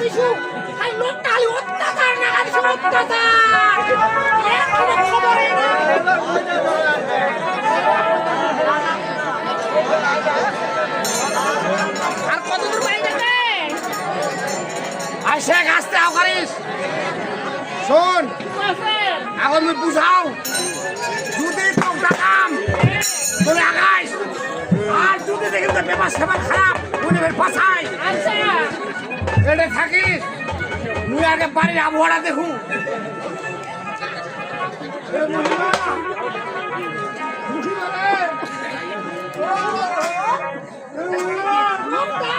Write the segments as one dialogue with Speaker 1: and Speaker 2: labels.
Speaker 1: দিছু? খালি লোকটা খালি অত্যাচার নাগা দিছু অত্যাচার। এর কোনো খবরই আর কত দূর বাড়ি যাবে?
Speaker 2: আইসে গাছতে আও করিস। শোন এখন তুই বুঝাও। যদি তোর কাম। তোরে আগাইস। আর যদি দেখি তো ব্যাপার সেবা খারাপ উনি পাশাই
Speaker 1: আচ্ছা।
Speaker 2: এটা থাকিস? মুই আগে বাড়ির আবহাওয়াটা দেখুন
Speaker 1: লোকটা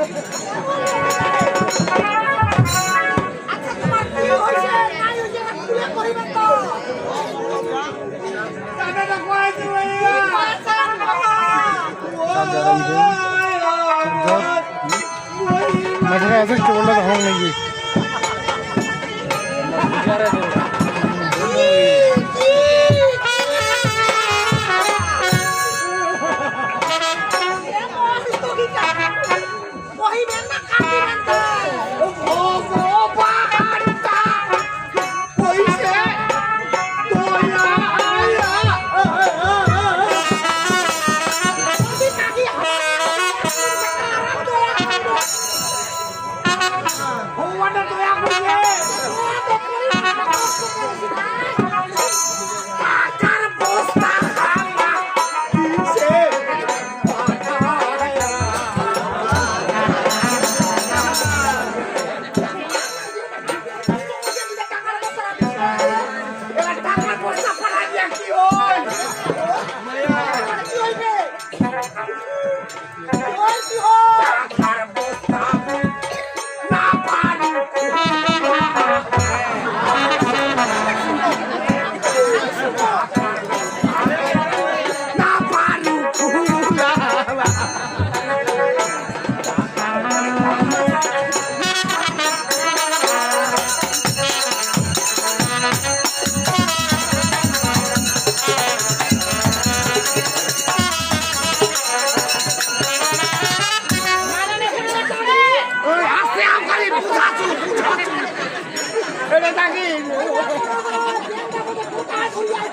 Speaker 1: আচ্ছা
Speaker 3: মাথায় আছে কেবলটা ধারণ নাকি
Speaker 2: এটা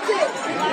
Speaker 1: Six.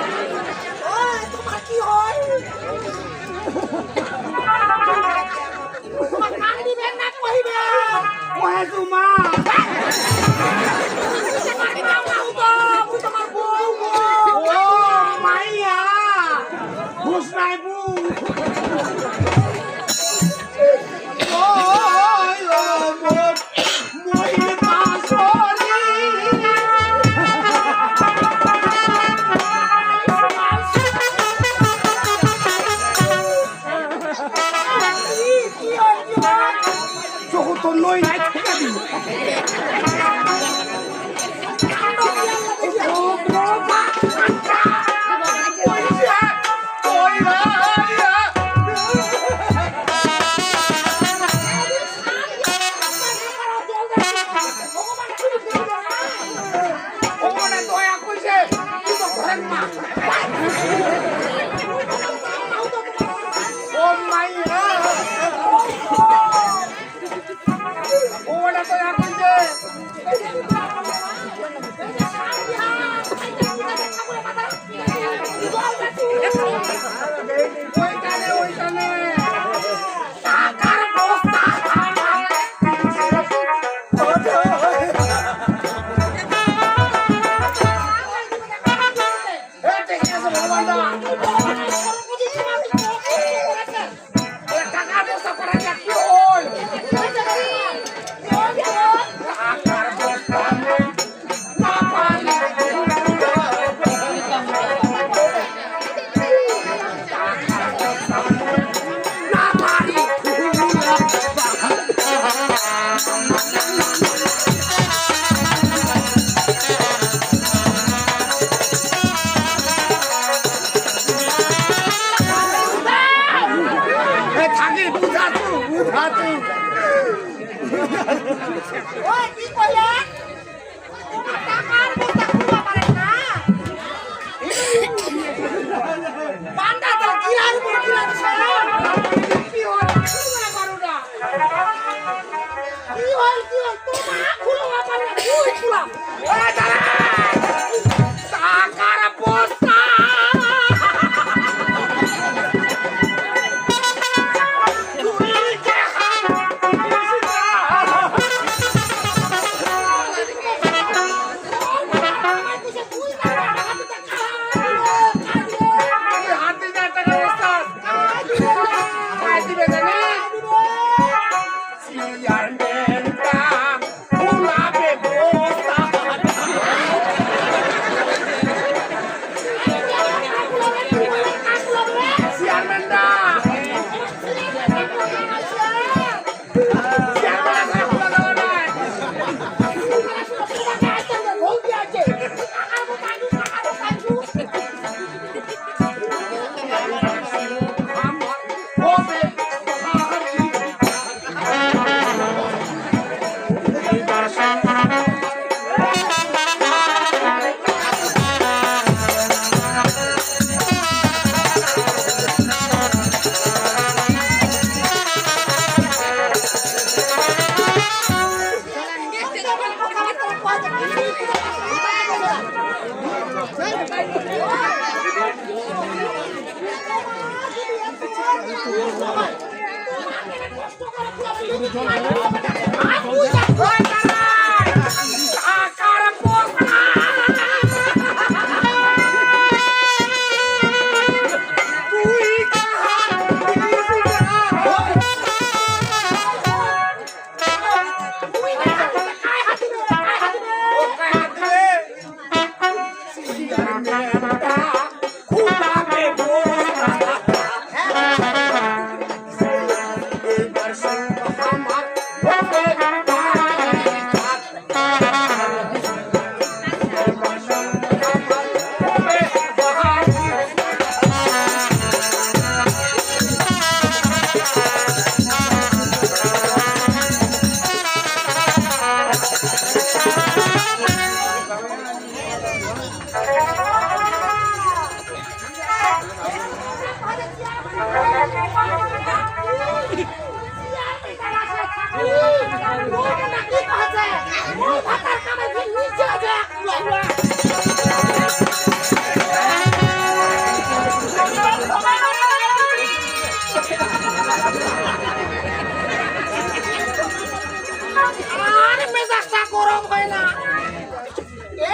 Speaker 1: হয় না।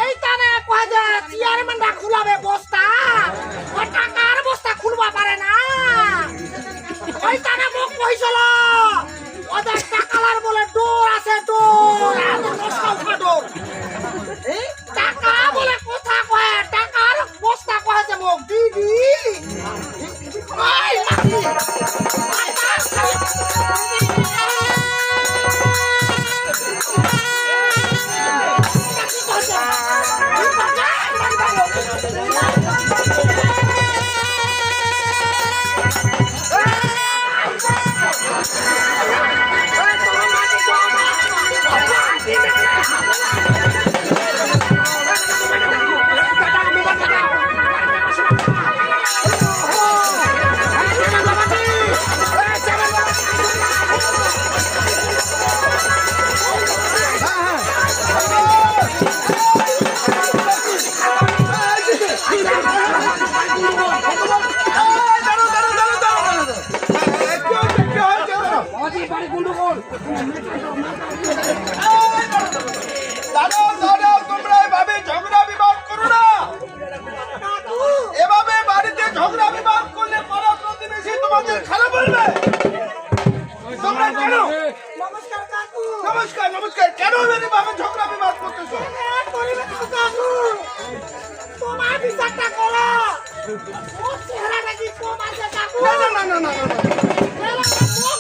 Speaker 2: এই
Speaker 1: তানে কয় যে চেয়ারম্যানটা খুলাবে বস্তা। ওই টাকার বস্তা খুলবা পারে না। ওই তানে মোক কইছিল ওদের টাকালার বলে ডোর আছে, ডোর। এত উঠা ডোর। টাকা বলে কথা কয় বিচারটা করো। ওর চেহারাটা কি কম আছে কাকু
Speaker 4: না না না না না না, না।
Speaker 1: মুখ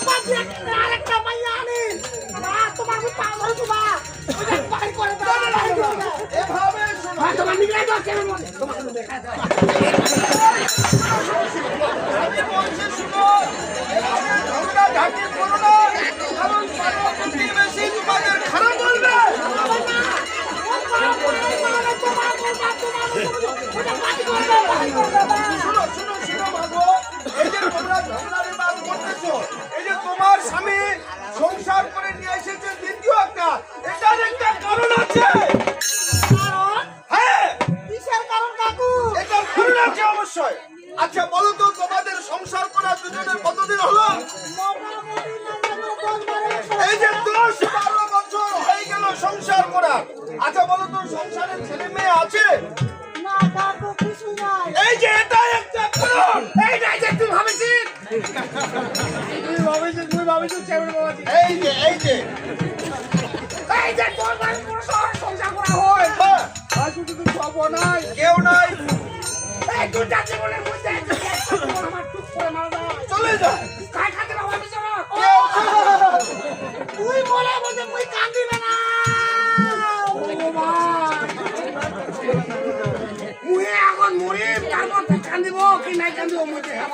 Speaker 1: আরেকটা মাইয়া আনিন না তোমার মুখ পা ধরে তোমা ওটা বাইর করে দাও বাইর করে দাও।
Speaker 4: এভাবে শোনো।
Speaker 1: তোমার নিগড়াই দাও কেন মনে? তোমার দেখা
Speaker 4: আমি বলছি শুনো এভাবে ঝগড়া ঝাঁটি 我想把你给我弄坏 এই যে এই যে
Speaker 2: তোর বাড়ি পুরো শহর সংসার করা হয়।
Speaker 4: হ্যাঁ,
Speaker 2: শুধু তুই সব নাই
Speaker 4: কেউ নাই।
Speaker 2: এই দুটা জীবনের মধ্যে আমার টুক করে মারা যায়
Speaker 4: চলে যা।
Speaker 2: কায় খাতে বাবা দিছে? না
Speaker 1: তুই বলে বলতে মুই কান্দিবে না।
Speaker 2: মুহে এখন মরিম তারপর তুই কান্দিব কি নাই কান্দিব
Speaker 4: না।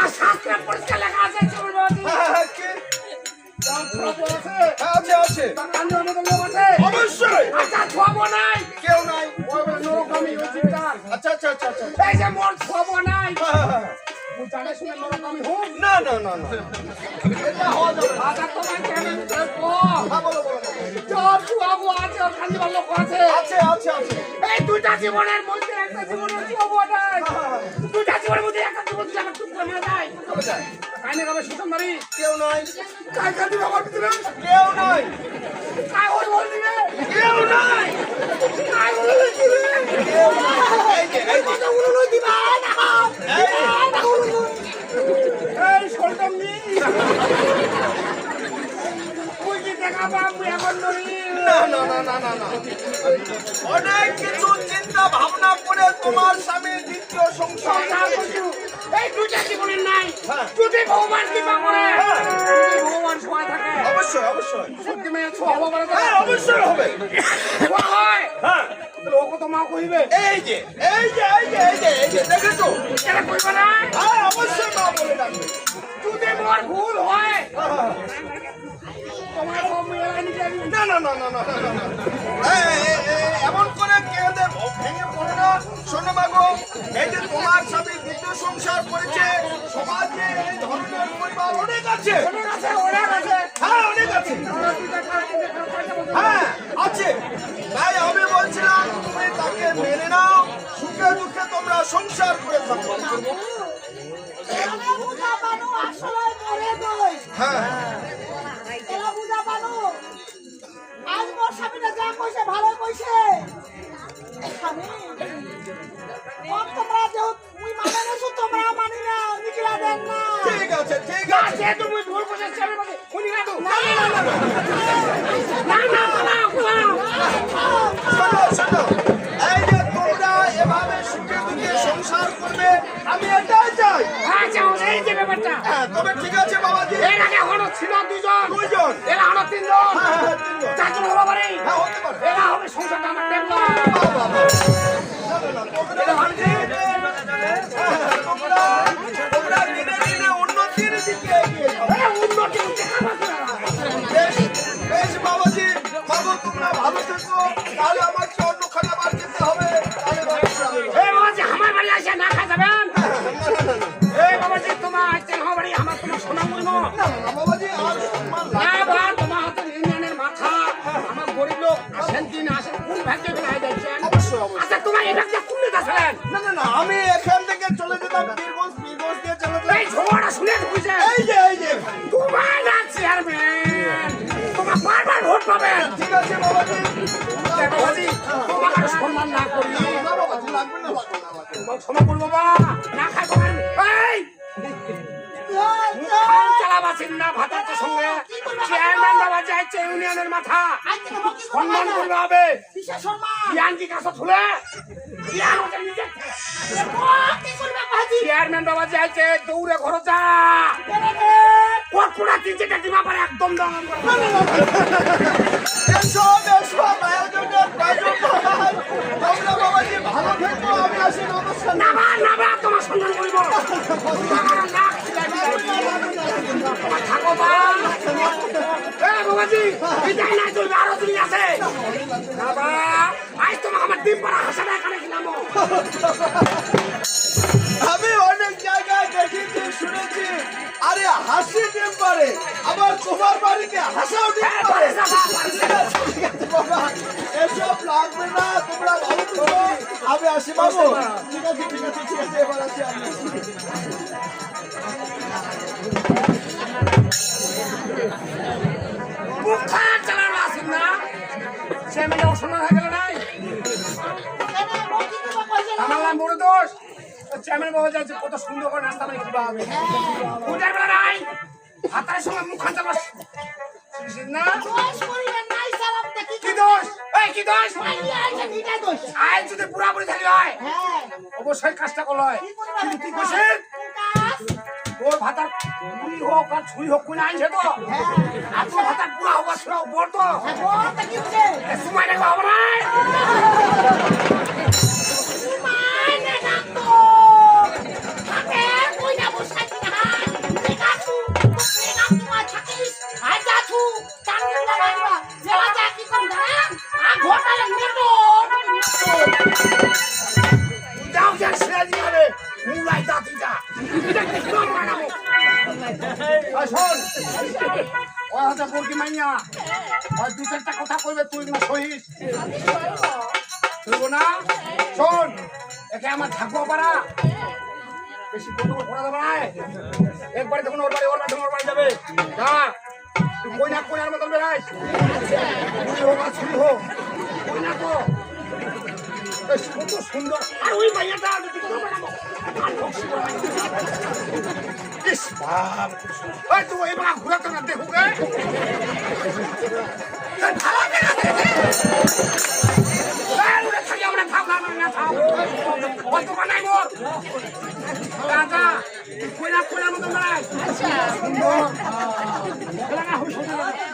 Speaker 2: আর শাস্ত্রে পরিষ্কার লেখা আছে আছে তার কান্দিব মতো লোক আছে
Speaker 4: অবশ্যই।
Speaker 2: তার ছোয়াবো নাই।
Speaker 4: কেউ নাই।
Speaker 2: ওই বলে নরকমি ওই চিন্তার
Speaker 4: আচ্ছা আচ্ছা আচ্ছা আচ্ছা।
Speaker 2: এই যে মোর ছোয়াবো নাই।
Speaker 4: হ্যাঁ, হ্যাঁ, হ্যাঁ।
Speaker 2: মুই জানে শুনে নরকমি হোক
Speaker 4: না না না না। এটা হওয়া যাবে
Speaker 2: আচ্ছা তোমার চেয়ারম্যান কো
Speaker 4: হ্যাঁ, বলো বলো।
Speaker 2: তোর ছোয়াবো আছে ওর লোক আছে।
Speaker 4: আছে আছে আছে।
Speaker 2: এই দুইটা জীবনের মধ্যে একটা জীবনের ছোয়াবো নাই। দুইটা জীবনের মধ্যে একটা জীবন দিলে আমার টুক করে মারা যায়। কাইনে গাবে সুসন্দরী
Speaker 4: কেউ নয়।
Speaker 2: কাই কান্দি বাবার ভিতরে
Speaker 4: কেউ নয়।
Speaker 2: কাই ওই বল দিবে?
Speaker 4: কেউ নাই
Speaker 2: কাই বলে দিবে?
Speaker 4: কেউ নাই
Speaker 1: না
Speaker 2: না
Speaker 4: এমন করে কেঁদে ভেঙে পড়ে না? শোনো মাগো এই যে তোমার স্বামী দ্বিতীয় সংসার করেছে সমাজে এই ধরনের পরিবার অনেক আছে
Speaker 2: অনেক আছে।
Speaker 4: হ্যাঁ অনেক আছে। হ্যাঁ আছে। তাই আমি বলছিলাম তুমি তাকে মেনে নাও সুখে দুঃখে তোমরা সংসার করে থাকো।
Speaker 1: ভালো স্বামী তোমরা যে মুই মানে নেছো তোমরা মানি না নিকলা দেন না।
Speaker 4: ঠিক আছে ঠিক আছে।
Speaker 2: তুমি ভুল বুঝে চাবে মানে উনি না তো।
Speaker 1: না না না
Speaker 2: না না। না
Speaker 4: শোনো শোনো। এই যে তোমরা এভাবে সুখে দুঃখে সংসার করবে আমি এটাই চাই।
Speaker 2: হ্যাঁ যাও এই যে ব্যাপারটা।
Speaker 4: হ্যাঁ তবে ঠিক আছে বাবাজি।
Speaker 2: এর আগে হলো ছিল দুজন।
Speaker 4: দুইজন।
Speaker 2: এরা তিনজন চারজন হলো এরা হবে সংসারটা শুনে ঢুকেছে
Speaker 4: এই যে, এই যে,
Speaker 2: তোমার না চেয়ারম্যান। তোমার বারবার ভোট পাবেন।
Speaker 4: ঠিক আছে বাবাজি।
Speaker 2: বাবাজি তোমাকে সম্মান না করি।
Speaker 4: বাবাজি, লাগবে না, লাগবে না, লাগবে না।
Speaker 2: তোমাকে ক্ষমা করব বা যাইছে ইউনিয়নের মাথা। সম্মান করবে হবে।
Speaker 1: কিসের সম্মান?
Speaker 2: জ্ঞান কি কাছে
Speaker 1: বাজি
Speaker 2: চেয়ারম্যান বাবা যাইছে দৌড়ে ঘর যা। কটকুড়া তিন চারটা ডিমা পারে একদম দম
Speaker 4: নমস্কার।
Speaker 2: নাবা নাবা তোমার করিব। থাকো বা এ বাবাজি নাই চলবে আরও দিন আছে। নাবা আজ তোমাকে আমার ডিম পাড়া হাসাটা এখানে খিলামো
Speaker 4: আমি অনেক জায়গায় দেখেছি শুনেছি। আরে হাসি ডিম পারে আবার তোমার বাড়িতে হাসাও ডিম
Speaker 2: হ্যাঁ,
Speaker 4: পারে
Speaker 2: বাবা।
Speaker 4: এসব লাগবে না তোমরা ভালো থেকো। আমি আসি বাবু। ঠিক আছে ঠিক আছে ঠিক আছে এবার আসি আমি।
Speaker 2: মেয়ে অসম্মান হয়ে গেল নাই। আমার নাম বড় দোষ। চেয়ারম্যান বাবা যাচ্ছে কত সুন্দর করে নাস্তা বানিয়ে খাওয়া হবে বুঝাই বেলা নাই। হাতার সঙ্গে মুখ খান চালাস না। কি দোষ? এই কি দোষ? আইন যদি পুরাপুরি থাকি হয়
Speaker 1: হ্যাঁ।
Speaker 2: অবশ্যই কাজটা করল হয়।
Speaker 1: কি করবা
Speaker 2: কিন্তু কি করছেন তোর ভাতার পুরি হোক আর ছুরি হোক কোন আইনছে তো
Speaker 1: হ্যাঁ।
Speaker 2: আর তোর ভাতার পুরা হোক আর ছুরা বল তো। সময় দেখব হবে না
Speaker 1: দেখাছু দেখাম তোমার থাকিস?
Speaker 2: শোন ওই হাতে ওই দু চারটা কথা কইবে, তুই না না? শোন, একে আমার থাকব পারা বেশি একবারে তখন ওর বাড়ি ওর বাড়ি ওর বাড়ি কইনা কইনার মতন বেড়াইস। ছুরি হোক আর ছুরি হোক কত সুন্দর। ইস বাপ ওই তুই এই বাবা ঘুরাতো না দেখো এই ভালো করে দেখে। এই উড়ে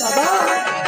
Speaker 2: 宝宝